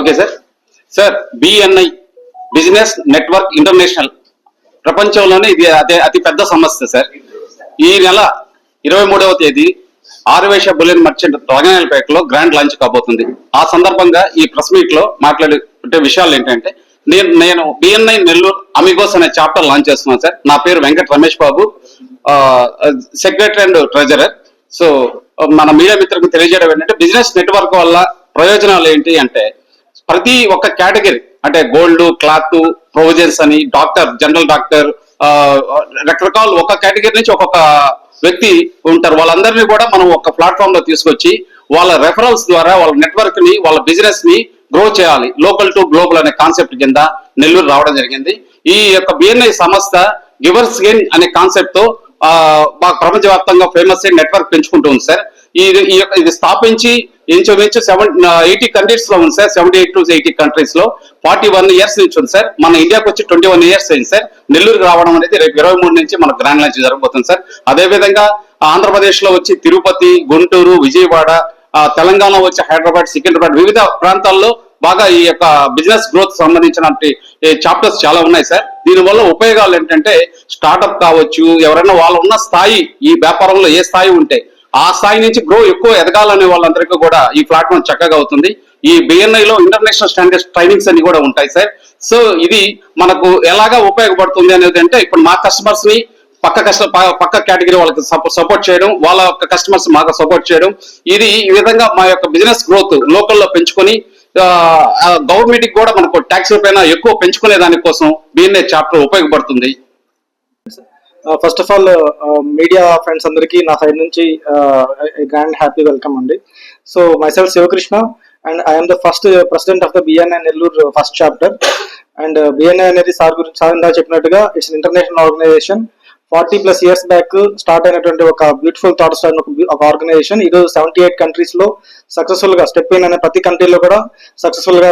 Okay sir. Sir BNI business network international ప్రపంచంలోనే ఇది అదే అతి పెద్ద సంస్థ సార్. ఈ నెల ఇరవై మూడవ తేదీ ఆరువేష బులియన్ మర్చెంట్ రంగనాయలపేటలో గ్రాండ్ లాంచ్ కాబోతుంది. ఆ సందర్భంగా ఈ ప్రెస్ మీట్లో మాట్లాడే విషయాలు ఏంటంటే నేను నేను బిఎన్ఐ నెల్లూరు అమిగోస్ అనే చాప్టర్ లాంచ్ చేస్తున్నాను సార్. నా పేరు Venkata Ramesh Babu. Secretary and treasurer. So మన మీడియా మిత్రులకు తెలియజేయడం ఏంటంటే బిజినెస్ నెట్వర్క్ వల్ల ప్రయోజనాలు ఏంటి అంటే ప్రతి ఒక్క కేటగిరీ అంటే గోల్డ్ క్లాత్ ప్రొవిజన్స్ అని డాక్టర్ జనరల్ డాక్టర్ రకరకాల ఒక కేటగిరీ నుంచి ఒక్కొక్క వ్యక్తి ఉంటారు. వాళ్ళందరినీ కూడా మనం ఒక ప్లాట్ఫామ్లో తీసుకొచ్చి వాళ్ళ రెఫరల్స్ ద్వారా వాళ్ళ నెట్వర్క్ని వాళ్ళ బిజినెస్ని గ్రో చేయాలి. లోకల్ టు గ్లోబల్ అనే కాన్సెప్ట్ కింద నెల్లూరు రావడం జరిగింది. ఈ యొక్క బిఎన్ఐ సంస్థ గివర్స్ గెయిన్ అనే కాన్సెప్ట్తో ఆ, బాగా ప్రపంచవ్యాప్తంగా ఫేమస్ అయిన నెట్వర్క్ పెంచుకుంటూ ఉంది సార్. ఇది ఈ యొక్క ఇది స్థాపించి ఇంచుమించు సెవెన్ ఎయిటీ కంట్రీస్లో ఉంది sir. Seventy eight to eighty కంట్రీస్లో. ఫార్టీ వన్ ఇయర్స్ నుంచి ఉంది సార్. మన ఇండియాకి వచ్చి ట్వంటీ వన్ ఇయర్స్ అయింది సార్. నెల్లూరుకి రావడం అనేది రేపు ఇరవై మూడు నుంచి మన గ్రాండ్ లాంచ్ జరగబోతుంది సార్. అదే విధంగా ఆంధ్రప్రదేశ్లో వచ్చి తిరుపతి గుంటూరు విజయవాడ తెలంగాణ వచ్చి హైదరాబాద్ సికింద్రాబాద్ వివిధ ప్రాంతాల్లో బాగా ఈ యొక్క బిజినెస్ గ్రోత్ సంబంధించిన చాప్టర్స్ చాలా ఉన్నాయి సార్. దీనివల్ల ఉపయోగాలు ఏంటంటే స్టార్టప్ కావచ్చు ఎవరైనా వాళ్ళు ఉన్న స్థాయి ఈ వ్యాపారంలో ఏ స్థాయి ఉంటాయి ఆ స్థాయి నుంచి గ్రో ఎక్కువ ఎదగాలనే వాళ్ళందరికీ కూడా ఈ ప్లాట్ఫామ్ చక్కగా అవుతుంది. ఈ బిఎన్ఐ లో ఇంటర్నేషనల్ స్టాండర్డ్స్ ట్రైనింగ్స్ అన్ని కూడా ఉంటాయి సార్. సో ఇది మనకు ఎలాగా ఉపయోగపడుతుంది అనేది అంటే ఇప్పుడు మా కస్టమర్స్ని పక్క కష్ట పక్క కేటగిరీ వాళ్ళకి సపోర్ట్ చేయడం వాళ్ళ యొక్క కస్టమర్స్ మాకు సపోర్ట్ చేయడం. ఇది ఈ విధంగా మా యొక్క బిజినెస్ గ్రోత్ లోకల్లో పెంచుకొని గవర్నమెంట్ కూడా మనకు ట్యాక్స్ పైన ఎక్కువ పెంచుకునే దానికోసం బిఎన్ఐ చాప్టర్ ఉపయోగపడుతుంది. First of all media friends అందరికీ నా సైడ్ నుంచి గ్రాండ్ హ్యాపీ వెల్కమ్ అండి. So myself Shivakrishna and I'm the first president of the BNI Nellore first chapter and BNI అనేది సార్ గురించి సార్ ఇందా చెప్పినట్టుగా it's international organisation forty plus years back start అయినటువంటి ఒక బ్యూటిఫుల్ థాట్స్ ఒక ఒక organisation. ఇది సెవెంటీ ఎయిట్ కంట్రీస్లో సక్సెస్ఫుల్గా స్టెప్ ఇన్ అనే ప్రతి కంట్రీలో కూడా సక్సెస్ఫుల్గా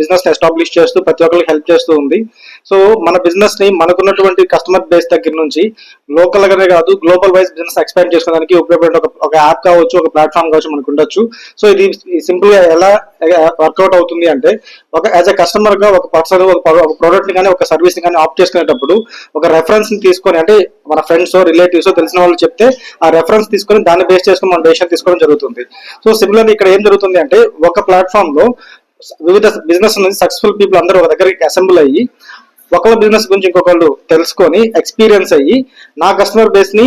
బిజినెస్ ఎస్టాబ్లిష్ చేస్తూ ప్రతి ఒక్కరికి హెల్ప్ చేస్తూ ఉంది. సో మన బిజినెస్ని మనకున్నటువంటి కస్టమర్ బేస్ దగ్గర నుంచి లోకల్ గానే కాదు గ్లోబల్ వైజ్ బిజినెస్ ఎక్స్పాండ్ చేసుకోవడానికి ఉపయోగపడే ఒక ఒక యాప్ కావచ్చు ఒక ప్లాట్ఫామ్ కావచ్చు మనకు ఉండొచ్చు. సో ఇది సింపుల్గా ఎలా వర్కౌట్ అవుతుంది అంటే ఒక యాజ్ అ కస్టమర్గా ఒక పర్సన్ ఒక ప్రోడక్ట్ని కానీ ఒక సర్వీస్ని కానీ ఆప్ట్ చేసుకునేటప్పుడు ఒక రెఫరెన్స్ని తీసుకొని అంటే మన ఫ్రెండ్స్ రిలేటివ్స్ తెలిసిన వాళ్ళు చెప్తే ఆ రెఫరెన్స్ తీసుకొని దాన్ని బేస్ చేసుకుని మన డెసిషన్ తీసుకోవడం జరుగుతుంది. సో సిమిలర్ ఇక్కడ ఏం జరుగుతుంది అంటే ఒక ప్లాట్ఫామ్లో వివిధ బిజినెస్ నుంచి సక్సెస్ఫుల్ పీపుల్ అందరూ ఒక దగ్గరికి అసెంబ్ల్ అయ్యి ఒకళ్ళ బిజినెస్ గురించి ఇంకొకళ్ళు తెలుసుకొని ఎక్స్పీరియన్స్ అయ్యి నా కస్టమర్ బేస్ని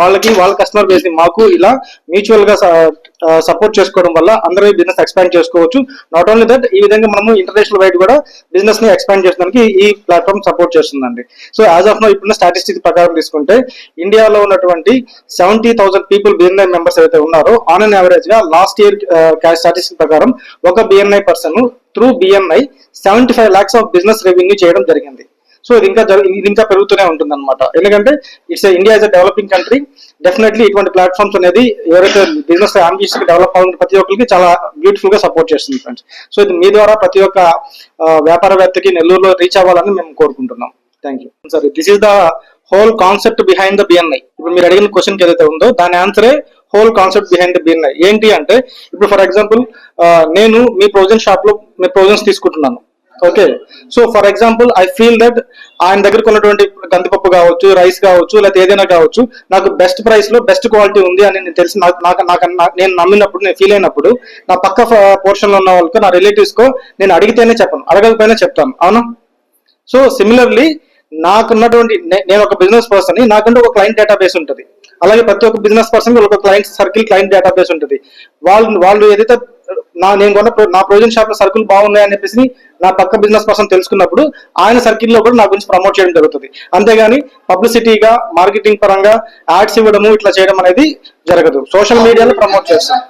వాళ్ళకి వాళ్ళ కస్టమర్ బేస్ని మాకు ఇలా మ్యూచువల్గా సపోర్ట్ చేసుకోవడం వల్ల అందరూ బిజినెస్ ఎక్స్పాండ్ చేసుకోవచ్చు. నాట్ ఓన్లీ దట్ ఈ విధంగా మనము ఇంటర్నేషనల్ వైడ్ కూడా బిజినెస్ని ఎక్స్పాండ్ చేయడానికి ఈ ప్లాట్ఫామ్ సపోర్ట్ చేస్తుందండి. సో యాజ్ ఆఫ్ నో ఇప్పుడున్న స్టాటిస్టిక్ ప్రకారం తీసుకుంటే ఇండియాలో ఉన్నటువంటి seventy thousand people BNI members అయితే ఉన్నారో ఆన్ అన్ యావరేజ్గా లాస్ట్ ఇయర్ స్టాటిస్టిక్ ప్రకారం ఒక BNI person through BNI seventy five lakhs of business revenue చేయడం జరిగింది. సో ఇది ఇంకా ఇది ఇంకా పెరుగుతూనే ఉంటుంది అనమాట ఎందుకంటే it's India is a developing country definitely ఇటువంటి ప్లాట్ఫామ్స్ అనేది ఎవరైతే బిజినెస్ అంబిషన్స్ డెవలప్ అవ్వాలని ప్రతి ఒక్కరికి చాలా బ్యూటిఫుల్గా సపోర్ట్ చేస్తుంది ఫ్రెండ్స్ సో ఇది మీ ద్వారా ప్రతి ఒక్క వ్యాపారవేత్తకి నెల్లూరులో రీచ్ అవ్వాలని మేము కోరుకుంటున్నాం. Thank you sir this is the whole concept behind the BNI ఇప్పుడు మీరు అడిగిన క్వశ్చన్ ఏదైతే ఉందో దాని ఆన్సరే whole concept behind the BNI ఏంటి అంటే ఇప్పుడు ఫర్ ఎగ్జాంపుల్ నేను మీ ప్రొవిజన్ షాప్లో మీ ప్రొవిజన్స్ తీసుకుంటున్నాను. Okay so for example I feel that ఆయన దగ్గరకు ఉన్నటువంటి కందిపప్పు కావచ్చు రైస్ కావచ్చు లేకపోతే ఏదైనా కావచ్చు నాకు బెస్ట్ ప్రైస్లో బెస్ట్ క్వాలిటీ ఉంది అని నేను తెలిసి నాకు నాకు నాకు నేను నమ్మినప్పుడు నేను ఫీల్ అయినప్పుడు నా పక్క పోర్షన్లో ఉన్న వాళ్ళకు నా రిలేటివ్స్ కో నేను అడిగితేనే చెప్పను. అడగకపోయినా చెప్తాను. అవునా? సో సిమిలర్లీ నాకున్నటువంటి నే- నేను ఒక బిజినెస్ పర్సన్ నాకంటే ఒక క్లయింట్ డేటాబేస్ ఉంటుంది. అలాగే ప్రతి ఒక్క బిజినెస్ పర్సన్ ఒక క్లయింట్ సర్కిల్ క్లయింట్ డేటాబేస్ ఉంటుంది. వాళ్ళు వాళ్ళు ఏదైతే నా నేను కొన్న నా ప్రొవిజన్ షాప్లో సరుకులు బాగున్నాయి అని చెప్పేసి నా పక్క బిజినెస్ పర్సన్ తెలుసుకున్నప్పుడు ఆయన సర్కిల్లో కూడా నా గురించి ప్రమోట్ చేయడం జరుగుతుంది. అంతేగాని పబ్లిసిటీగా మార్కెటింగ్ పరంగా యాడ్స్ ఇవ్వడము ఇట్లా చేయడం అనేది జరగదు. సోషల్ మీడియాలో ప్రమోట్ చేస్తాం.